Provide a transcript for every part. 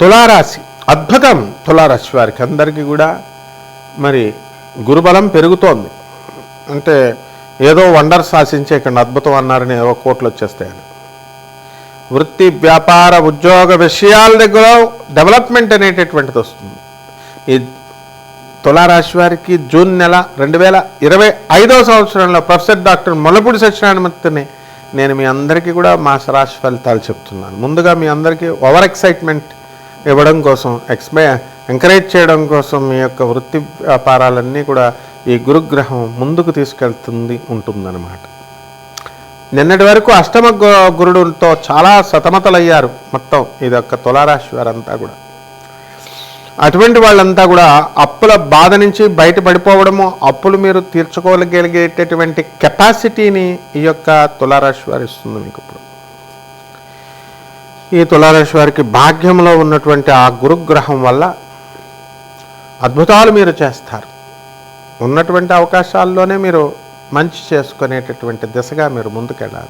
తులారాశి అద్భుతం తులారాశి వారికి అందరికీ కూడా మరి గురుబలం పెరుగుతోంది. అంటే ఏదో వండర్ శాసించే ఇక్కడ అద్భుతం అన్నారని ఏవో కోట్లు వచ్చేస్తాయని. వృత్తి వ్యాపార ఉద్యోగ విషయాల దగ్గర డెవలప్మెంట్ అనేటటువంటిది వస్తుంది. ఈ తులారాశి వారికి జూన్ నెల రెండు వేల ఇరవై ఐదవ సంవత్సరంలో ప్రొఫెసర్ డాక్టర్ మొలపూడి సత్యనారాయణమూర్తిని నేను మీ అందరికీ కూడా మాస రాశి ఫలితాలు చెప్తున్నాను. ముందుగా మీ అందరికీ ఓవర్ ఎక్సైట్మెంట్ ఇవ్వడం కోసం ఎక్స్పై ఎంకరేజ్ చేయడం కోసం మీ యొక్క వృత్తి వ్యాపారాలన్నీ కూడా ఈ గురుగ్రహం ముందుకు తీసుకెళ్తుంది ఉంటుందన్నమాట. నిన్నటి వరకు అష్టమ గు- గురుడుతో చాలా సతమతలయ్యారు మొత్తం ఇది యొక్క తులారాశి వారంతా కూడా. అటువంటి వాళ్ళంతా కూడా అప్పుల బాధ నుంచి బయటపడిపోవడము అప్పులు మీరు తీర్చుకోగలిగేటటువంటి కెపాసిటీని ఈ యొక్క తులారాశి వారు ఇస్తుంది మీకు ఇప్పుడు. ఈ తులారాశి వారికి భాగ్యంలో ఉన్నటువంటి ఆ గురుగ్రహం వల్ల అద్భుతాలు మీరు చేస్తారు. ఉన్నటువంటి అవకాశాల్లోనే మీరు మంచి చేసుకునేటటువంటి దిశగా మీరు ముందుకెళ్ళాలి.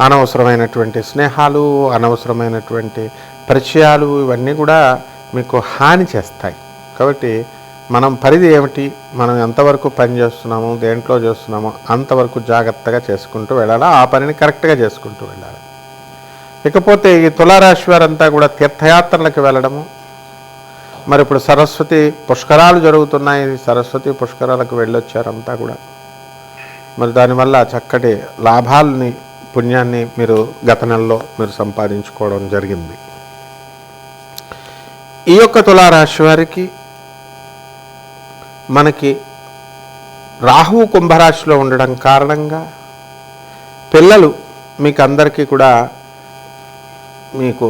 అనవసరమైనటువంటి స్నేహాలు అనవసరమైనటువంటి పరిచయాలు ఇవన్నీ కూడా మీకు హాని చేస్తాయి. కాబట్టి మనం పరిధి ఏమిటి? మనం ఎంతవరకు పని చేస్తున్నాము? దేంట్లో చేస్తున్నామో? అంతవరకు జాగ్రత్తగా చేసుకుంటూ వెళ్ళాలి? ఆ పనిని కరెక్ట్గా చేసుకుంటూ వెళ్ళాలి. ఇకపోతే ఈ తులారాశి వారంతా కూడా తీర్థయాత్రలకు వెళ్ళడము. మరి ఇప్పుడు సరస్వతి పుష్కరాలు జరుగుతున్నాయి. సరస్వతి పుష్కరాలకు వెళ్ళొచ్చారంతా కూడా. మరి దానివల్ల చక్కటి లాభాలని పుణ్యాన్ని మీరు గత నెలలో మీరు సంపాదించుకోవడం జరిగింది. ఈ యొక్క తులారాశి వారికి మనకి రాహువు కుంభరాశిలో ఉండడం కారణంగా పిల్లలు మీకు అందరికీ కూడా మీకు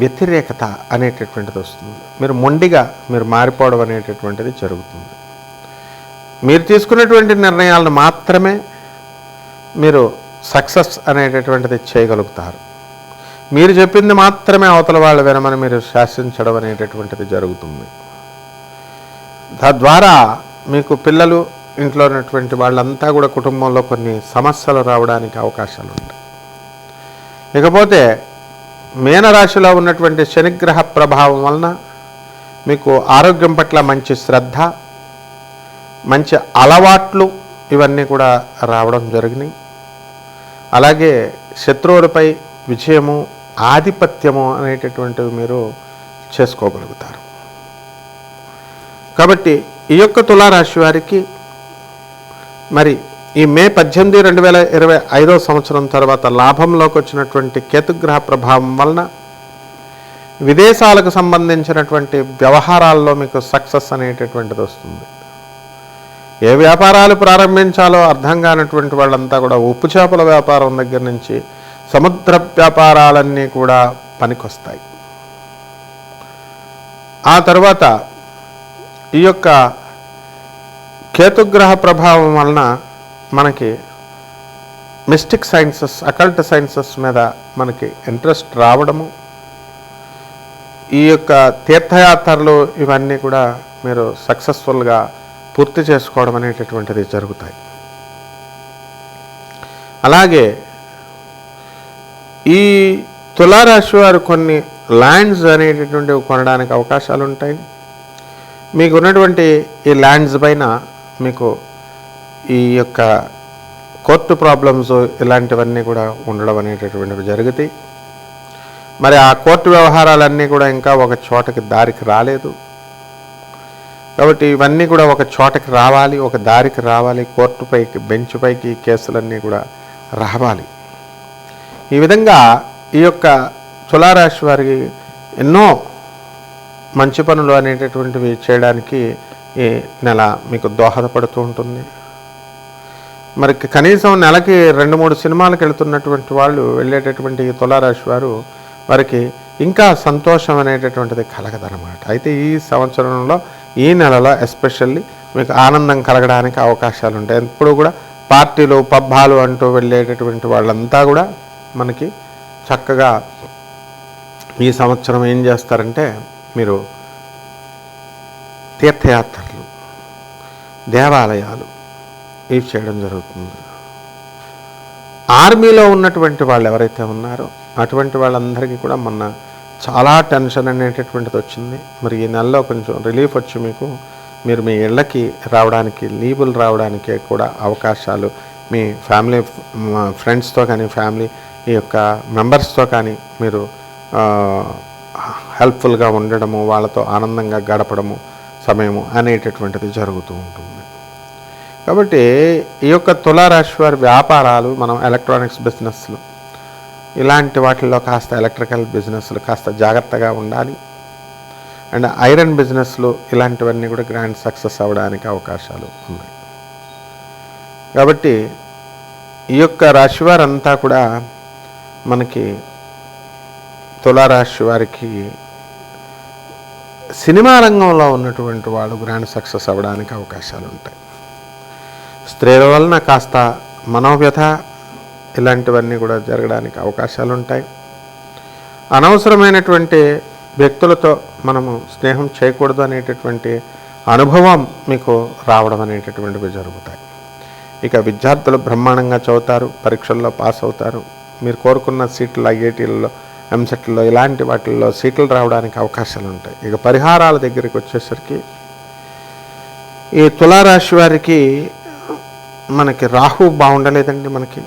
వ్యతిరేకత అనేటటువంటిది వస్తుంది. మీరు మొండిగా మీరు మారిపోవడం అనేటటువంటిది జరుగుతుంది. మీరు తీసుకున్నటువంటి నిర్ణయాలను మాత్రమే మీరు సక్సెస్ అనేటటువంటిది చేయగలుగుతారు. మీరు చెప్పింది మాత్రమే అవతల వాళ్ళు వినమని మీరు శాసించడం అనేటటువంటిది జరుగుతుంది. తద్వారా మీకు పిల్లలు ఇంట్లో ఉన్నటువంటి వాళ్ళంతా కూడా కుటుంబంలో కొన్ని సమస్యలు రావడానికి అవకాశాలు ఉంటాయి ఇకపోతే మీనరాశిలో ఉన్నటువంటి శనిగ్రహ ప్రభావం వలన మీకు ఆరోగ్యం పట్ల మంచి శ్రద్ధ మంచి అలవాట్లు ఇవన్నీ కూడా రావడం జరిగినాయి. అలాగే శత్రువులపై విజయము ఆధిపత్యము అనేటటువంటివి మీరు చేసుకోగలుగుతారు. కాబట్టి ఈ యొక్క తులారాశి వారికి మరి ఈ మే పద్దెనిమిది రెండు వేల ఇరవై ఐదో సంవత్సరం తర్వాత లాభంలోకి వచ్చినటువంటి కేతుగ్రహ ప్రభావం వలన విదేశాలకు సంబంధించినటువంటి వ్యవహారాల్లో మీకు సక్సెస్ అనేటటువంటిది వస్తుంది. ఏ వ్యాపారాలు ప్రారంభించాలో అర్థం కానటువంటి వాళ్ళంతా కూడా ఉప్పు చేపల వ్యాపారం దగ్గర నుంచి సముద్ర వ్యాపారాలన్నీ కూడా పనికొస్తాయి. ఆ తర్వాత ఈ యొక్క కేతుగ్రహ ప్రభావం వలన మనకి మిస్టిక్ సైన్సెస్ అకల్ట్ సైన్సెస్ మీద మనకి ఇంట్రెస్ట్ రావడము. ఈ యొక్క తీర్థయాత్రలు ఇవన్నీ కూడా మీరు సక్సెస్ఫుల్గా పూర్తి చేసుకోవడం అనేటటువంటిది జరుగుతాయి. అలాగే ఈ తులారాశి వారు కొన్ని ల్యాండ్స్ అనేటటువంటివి కొనడానికి అవకాశాలు ఉంటాయి మీకు ఉన్నటువంటి ఈ ల్యాండ్స్ పైన మీకు ఈ యొక్క కోర్టు ప్రాబ్లమ్స్ ఇలాంటివన్నీ కూడా ఉండడం అనేటటువంటివి జరుగుతాయి. మరి ఆ కోర్టు వ్యవహారాలన్నీ కూడా ఇంకా ఒక చోటకి దారికి రాలేదు. కాబట్టి ఇవన్నీ కూడా ఒక చోటకి రావాలి ఒక దారికి రావాలి కోర్టు పైకి బెంచ్ పైకి కేసులన్నీ కూడా రావాలి. ఈ విధంగా ఈ యొక్క తులారాశి వారికి ఎన్నో మంచి పనులు అనేటటువంటివి చేయడానికి ఈ నెల మీకు దోహదపడుతూ ఉంటుంది. మరి కనీసం నెలకి రెండు మూడు సినిమాలకు వెళుతున్నటువంటి వాళ్ళు వెళ్ళేటటువంటి తులారాశి వారు వారికి ఇంకా సంతోషం అనేటటువంటిది కలగదనమాట అయితే ఈ సంవత్సరంలో ఈ నెలలో ఎస్పెషల్లీ మీకు ఆనందం కలగడానికి అవకాశాలు ఉంటాయి. ఎప్పుడు కూడా పార్టీలు పబ్బాలు అంటూ వెళ్ళేటటువంటి వాళ్ళంతా కూడా మనకి చక్కగా ఈ సంవత్సరం ఏం చేస్తారంటే మీరు తీర్థయాత్రలు దేవాలయాలు ఇవి చేయడం జరుగుతుంది? ఆర్మీలో ఉన్నటువంటి వాళ్ళు ఎవరైతే ఉన్నారో అటువంటి వాళ్ళందరికీ కూడా మొన్న చాలా టెన్షన్ అనేటటువంటిది వచ్చింది. మరి ఈ నెలలో కొంచెం రిలీఫ్ వచ్చి మీకు మీరు మీ ఇళ్ళకి రావడానికి లీవులు రావడానికి కూడా అవకాశాలు మీ ఫ్యామిలీ ఫ్రెండ్స్తో కానీ ఫ్యామిలీ ఈ యొక్క మెంబర్స్తో కానీ మీరు హెల్ప్ఫుల్గా ఉండడము వాళ్ళతో ఆనందంగా గడపడము సమయము అనేటటువంటిది జరుగుతూ ఉంటుంది. కాబట్టి ఈ యొక్క తులారాశి వారి వ్యాపారాలు మనం ఎలక్ట్రానిక్స్ బిజినెస్లు ఇలాంటి వాటిల్లో కాస్త ఎలక్ట్రికల్ బిజినెస్లు కాస్త జాగ్రత్తగా ఉండాలి. అండ్ ఐరన్ బిజినెస్లు ఇలాంటివన్నీ కూడా గ్రాండ్ సక్సెస్ అవ్వడానికి అవకాశాలు ఉన్నాయి. కాబట్టి ఈ యొక్క రాశి వారంతా కూడా మనకి తులారాశి వారికి సినిమా రంగంలో ఉన్నటువంటి వాళ్ళు గ్రాండ్ సక్సెస్ అవ్వడానికి అవకాశాలు ఉంటాయి. స్త్రీల వలన కాస్త మనోవ్యథ ఇలాంటివన్నీ కూడా జరగడానికి అవకాశాలు ఉంటాయి అనవసరమైనటువంటి వ్యక్తులతో మనము స్నేహం చేయకూడదు అనేటటువంటి అనుభవం మీకు రావడం అనేటటువంటివి జరుగుతాయి. ఇక విద్యార్థులు బ్రహ్మాండంగా చదువుతారు పరీక్షల్లో పాస్ అవుతారు. మీరు కోరుకున్న సీట్లు ఐఐటీలలో ఎంసెట్లో ఇలాంటి వాటిల్లో సీట్లు రావడానికి అవకాశాలు ఉంటాయి ఇక పరిహారాల దగ్గరికి వచ్చేసరికి ఈ తులారాశి వారికి మనకి రాహు బాగుండలేదండి మనకి.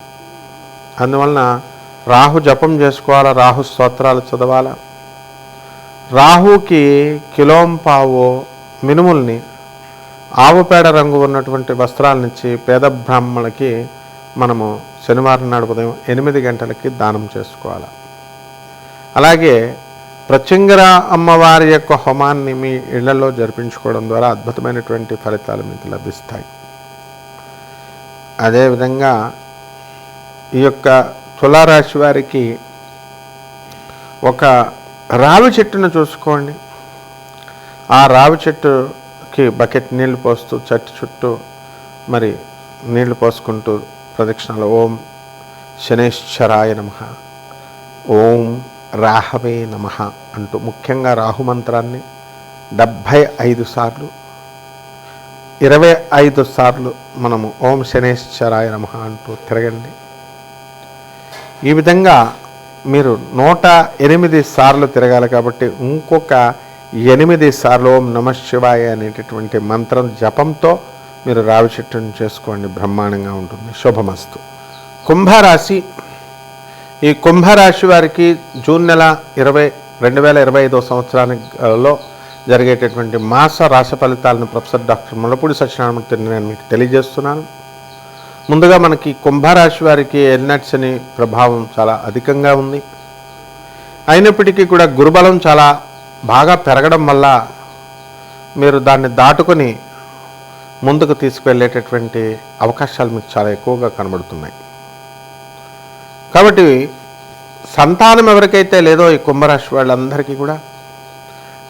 అందువలన రాహు జపం చేసుకోవాలా? రాహు స్తోత్రాలు చదవాలా? రాహుకి కిలోంపావు మినుముల్ని ఆవు పేడ రంగు ఉన్నటువంటి వస్త్రాలనిచ్చి పేద బ్రాహ్మణులకి మనము శనివారం నాడు ఉదయం ఎనిమిది గంటలకి దానం చేసుకోవాలి? అలాగే ప్రత్యంగర అమ్మవారి యొక్క హోమాన్ని మీ ఇళ్ళలో జరిపించుకోవడం ద్వారా అద్భుతమైనటువంటి ఫలితాలు మీకు లభిస్తాయి. అదేవిధంగా ఈ యొక్క తులారాశి వారికి ఒక రావి చెట్టును చూసుకోండి. ఆ రావి చెట్టుకి బకెట్ నీళ్ళు పోస్తూ చెట్టు చుట్టూ మరి నీళ్ళు పోసుకుంటూ ప్రదక్షిణలు. ఓం శనేశ్వరాయ నమ. ఓం రాహవే నమ అంటూ ముఖ్యంగా రాహు మంత్రాన్ని డెబ్భై ఐదు సార్లు ఇరవై ఐదు సార్లు మనము ఓం శనేశ్వరాయ నమ అంటూ తిరగండి. ఈ విధంగా మీరు నూట ఎనిమిది సార్లు తిరగాలి కాబట్టి ఇంకొక ఎనిమిది సార్లు ఓం నమ శివాయ అనేటటువంటి మంత్రం జపంతో మీరు రావి చెట్టును చేసుకోండి. బ్రహ్మాండంగా ఉంటుంది. శుభమస్తు. కుంభరాశి. ఈ కుంభరాశి వారికి జూన్ నెల ఇరవై రెండు వేల ఇరవై ఐదో సంవత్సరానిలో జరిగేటటువంటి మాస రాశి ఫలితాలను ప్రొఫెసర్ డాక్టర్ ములపూడి సత్యనారాయణమూర్తి నేను మీకు తెలియజేస్తున్నాను. ముందుగా మనకి కుంభరాశి వారికి ఎల్నట్స్ అనే ప్రభావం చాలా అధికంగా ఉంది. అయినప్పటికీ కూడా గురుబలం చాలా బాగా పెరగడం వల్ల మీరు దాన్ని దాటుకొని ముందుకు తీసుకువెళ్ళేటటువంటి అవకాశాలు మీకు చాలా ఎక్కువగా కనబడుతున్నాయి. కాబట్టి సంతానం ఎవరికైతే లేదో ఈ కుంభరాశి వాళ్ళందరికీ కూడా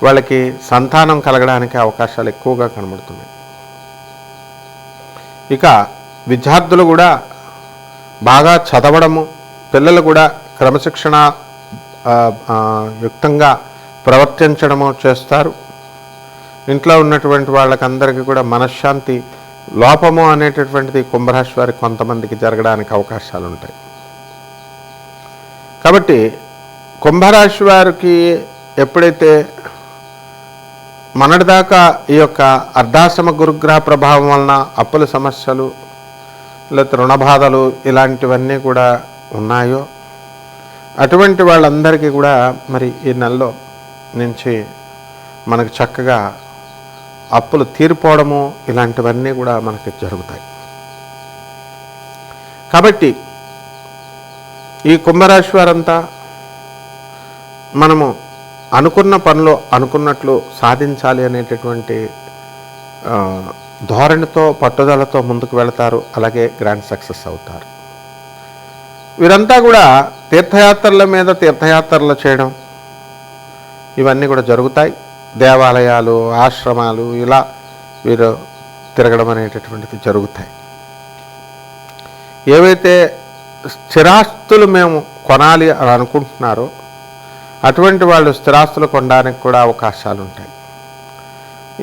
వాళ్ళకి సంతానం కలగడానికి అవకాశాలు ఎక్కువగా కనబడుతున్నాయి. ఇక విద్యార్థులు కూడా బాగా చదవడము పిల్లలు కూడా క్రమశిక్షణ యుక్తంగా ప్రవర్తించడము చేస్తారు. ఇంట్లో ఉన్నటువంటి వాళ్ళకందరికీ కూడా మనశ్శాంతి లోపము అనేటటువంటిది కుంభరాశి వారికి కొంతమందికి జరగడానికి అవకాశాలు ఉంటాయి కాబట్టి కుంభరాశి వారికి ఎప్పుడైతే మొన్నటిదాకా ఈ యొక్క అర్ధాశ్రమ గురుగ్రహ ప్రభావం వలన అప్పుల సమస్యలు లేకపోతే రుణబాధలు ఇలాంటివన్నీ కూడా ఉన్నాయో అటువంటి వాళ్ళందరికీ కూడా మరి ఈ నెలలో నుంచి మనకు చక్కగా అప్పులు తీరిపోవడము ఇలాంటివన్నీ కూడా మనకి జరుగుతాయి. కాబట్టి ఈ కుంభరాశి వారంతా మనము అనుకున్న పనులు అనుకున్నట్లు సాధించాలి అనేటటువంటి ధోరణితో పట్టుదలతో ముందుకు వెళతారు. అలాగే గ్రాండ్ సక్సెస్ అవుతారు. వీరంతా కూడా తీర్థయాత్రల మీద తీర్థయాత్రలు చేయడం ఇవన్నీ కూడా జరుగుతాయి. దేవాలయాలు ఆశ్రమాలు ఇలా వీరు తిరగడం అనేటటువంటిది జరుగుతాయి. ఏవైతే స్థిరాస్తులు మేము కొనాలి అని అనుకుంటున్నారో అటువంటి వాళ్ళు స్థిరాస్తులు కొనడానికి కూడా అవకాశాలు ఉంటాయి.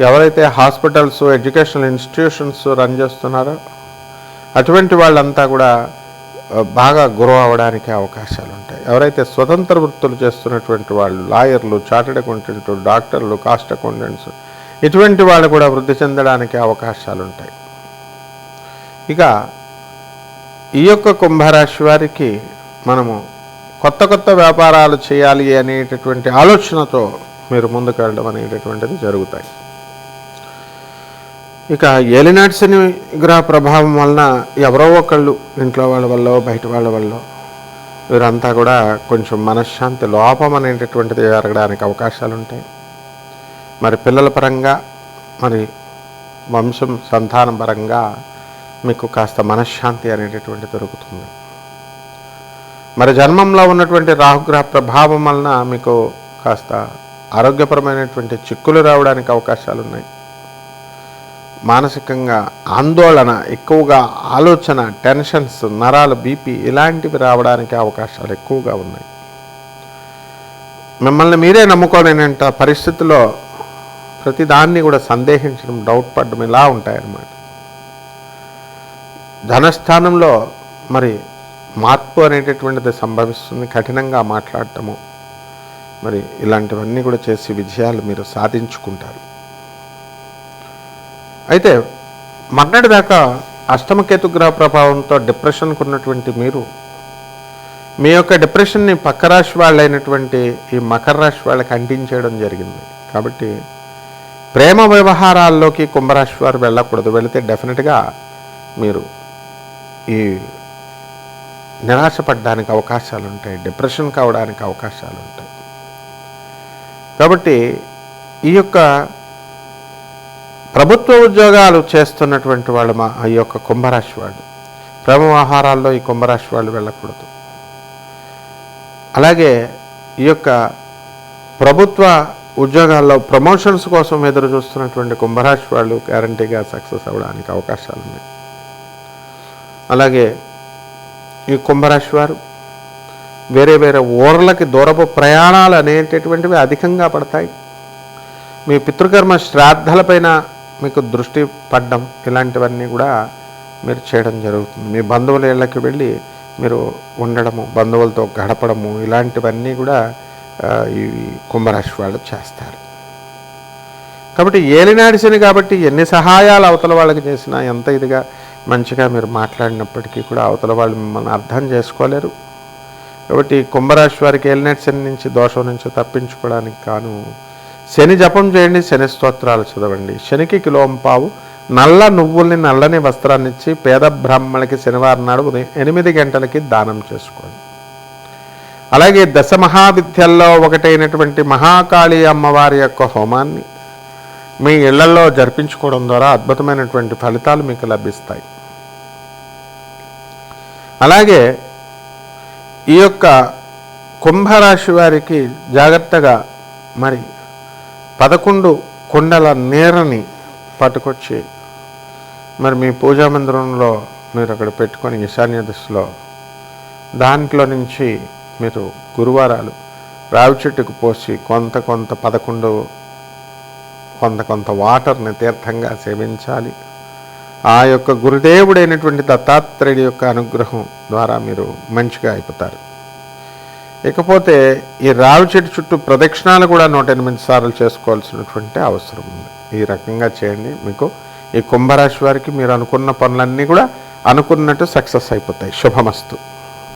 ఎవరైతే హాస్పిటల్స్ ఎడ్యుకేషనల్ ఇన్స్టిట్యూషన్స్ రన్ చేస్తున్నారో అటువంటి వాళ్ళంతా కూడా బాగా గ్రో అవ్వడానికి అవకాశాలు ఉంటాయి. ఎవరైతే స్వతంత్ర వృత్తులు చేస్తున్నటువంటి వాళ్ళు లాయర్లు చార్టెడ్ అకౌంటెంట్ డాక్టర్లు కాస్ట్ అకౌంటెంట్స్ ఇటువంటి వాళ్ళు కూడా వృద్ధి చెందడానికి అవకాశాలు ఉంటాయి. ఇక ఈ యొక్క కుంభరాశి వారికి మనము కొత్త కొత్త వ్యాపారాలు చేయాలి అనేటటువంటి ఆలోచనతో మీరు ముందుకు వెళ్ళడం అనేటటువంటిది జరుగుతాయి. ఇక ఏలినాటి శని గ్రహ ప్రభావం వలన ఎవరో ఒకళ్ళు ఇంట్లో వాళ్ళ వల్ల బయట వాళ్ళ వల్ల వీరంతా కూడా కొంచెం మనశ్శాంతి లోపం అనేటటువంటిది జరగడానికి అవకాశాలు ఉంటాయి. మరి పిల్లల పరంగా మరి వంశం సంతానం పరంగా మీకు కాస్త మనశ్శాంతి అనేటటువంటి దొరుకుతుంది. మరి జన్మంలో ఉన్నటువంటి రాహుగ్రహ ప్రభావం వలన మీకు కాస్త ఆరోగ్యపరమైనటువంటి చిక్కులు రావడానికి అవకాశాలు ఉన్నాయి మానసికంగా ఆందోళన ఎక్కువగా ఆలోచన టెన్షన్స్ నరాలు బీపీ ఇలాంటివి రావడానికి అవకాశాలు ఎక్కువగా ఉన్నాయి. మిమ్మల్ని మీరే నమ్ముకోలేనంత పరిస్థితిలో ప్రతిదాన్ని కూడా సందేహించడం డౌట్ పడడం ఇలా ఉంటాయన్నమాట. ధనస్థానంలో మరి మార్పు అనేటటువంటిది సంభవిస్తుంది కఠినంగా మాట్లాడటము. మరి ఇలాంటివన్నీ కూడా చేసి విజయాలు మీరు సాధించుకుంటారు. అయితే మొన్నటి దాకా అష్టమకేతు గ్రహ ప్రభావంతో డిప్రెషన్కు ఉన్నటువంటి మీరు మీ యొక్క డిప్రెషన్ని పక్క రాశి వాళ్ళైనటువంటి ఈ మకర రాశి వాళ్ళకి అంటించేయడం జరిగింది. కాబట్టి ప్రేమ వ్యవహారాల్లోకి కుంభరాశి వారు వెళ్ళకూడదు. వెళితే డెఫినెట్గా మీరు ఈ నిరాశపడడానికి అవకాశాలు ఉంటాయి డిప్రెషన్ కావడానికి అవకాశాలు ఉంటాయి కాబట్టి ఈ యొక్క ప్రభుత్వ ఉద్యోగాలు చేస్తున్నటువంటి వాళ్ళు మా ఈ యొక్క కుంభరాశి వాళ్ళు. ప్రేమ ఆహారాల్లో ఈ కుంభరాశి వాళ్ళు వెళ్ళకూడదు. అలాగే ఈ యొక్క ప్రభుత్వ ఉద్యోగాల్లో ప్రమోషన్స్ కోసం ఎదురు చూస్తున్నటువంటి కుంభరాశి వాళ్ళు గ్యారంటీగా సక్సెస్ అవ్వడానికి అవకాశాలు ఉన్నాయి అలాగే ఈ కుంభరాశి వారు. వేరే వేరే ఊర్లకి దూరపు ప్రయాణాలు అనేటటువంటివి అధికంగా పడతాయి. మీ పితృకర్మ శ్రాద్ధలపైన మీకు దృష్టి పడ్డం ఇలాంటివన్నీ కూడా మీరు చేయడం జరుగుతుంది. మీ బంధువుల ఇళ్ళకి వెళ్ళి మీరు ఉండడము బంధువులతో గడపడము ఇలాంటివన్నీ కూడా ఈ కుంభరాశి వాళ్ళు చేస్తారు. కాబట్టి ఏలినాడిసిని కాబట్టి ఎన్ని సహాయాలు అవతల వాళ్ళకి చేసినా ఎంత ఇదిగా మంచిగా మీరు మాట్లాడినప్పటికీ కూడా అవతల వాళ్ళు మిమ్మల్ని అర్థం చేసుకోలేరు. కాబట్టి కుంభరాశి వారికి ఏలినాటి శని నుంచి దోషం నుంచి తప్పించుకోవడానికి కాను శని జపం చేయండి శని స్తోత్రాలు చదవండి. శనికి కిలోంపావు నల్ల నువ్వుల్ని నల్లని వస్త్రాన్ని ఇచ్చి పేద బ్రాహ్మణులకి శనివారం నాడు ఉదయం ఎనిమిది గంటలకి దానం చేసుకోండి. అలాగే దశ మహావిద్యల్లో ఒకటైనటువంటి మహాకాళి అమ్మవారి యొక్క హోమాన్ని మీ ఇళ్ళలో జరిపించుకోవడం ద్వారా అద్భుతమైనటువంటి ఫలితాలు మీకు లభిస్తాయి. అలాగే ఈ యొక్క కుంభరాశి వారికి జాగ్రత్తగా మరి పదకొండు కుండల నీరని పట్టుకొచ్చి మరి మీ పూజా మందిరంలో మీరు అక్కడ పెట్టుకొని ఈశాన్య దిశలో దాంట్లో నుంచి మీరు గురువారాలు రావి చెట్టుకు పోసి కొంత కొంత పదకొండు కొంత కొంత వాటర్ని తీర్థంగా సేవించాలి. ఆ యొక్క గురుదేవుడైనటువంటి దత్తాత్రేయుడి యొక్క అనుగ్రహం ద్వారా మీరు మంచిగా అయిపోతారు. ఇకపోతే ఈ రావి చెట్టు చుట్టూ ప్రదక్షిణాలు కూడా నూట ఎనిమిది సార్లు చేసుకోవాల్సినటువంటి అవసరం ఉంది. ఈ రకంగా చేయండి. మీకు ఈ కుంభరాశి వారికి మీరు అనుకున్న పనులన్నీ కూడా అనుకున్నట్టు సక్సెస్ అయిపోతాయి. శుభమస్తు.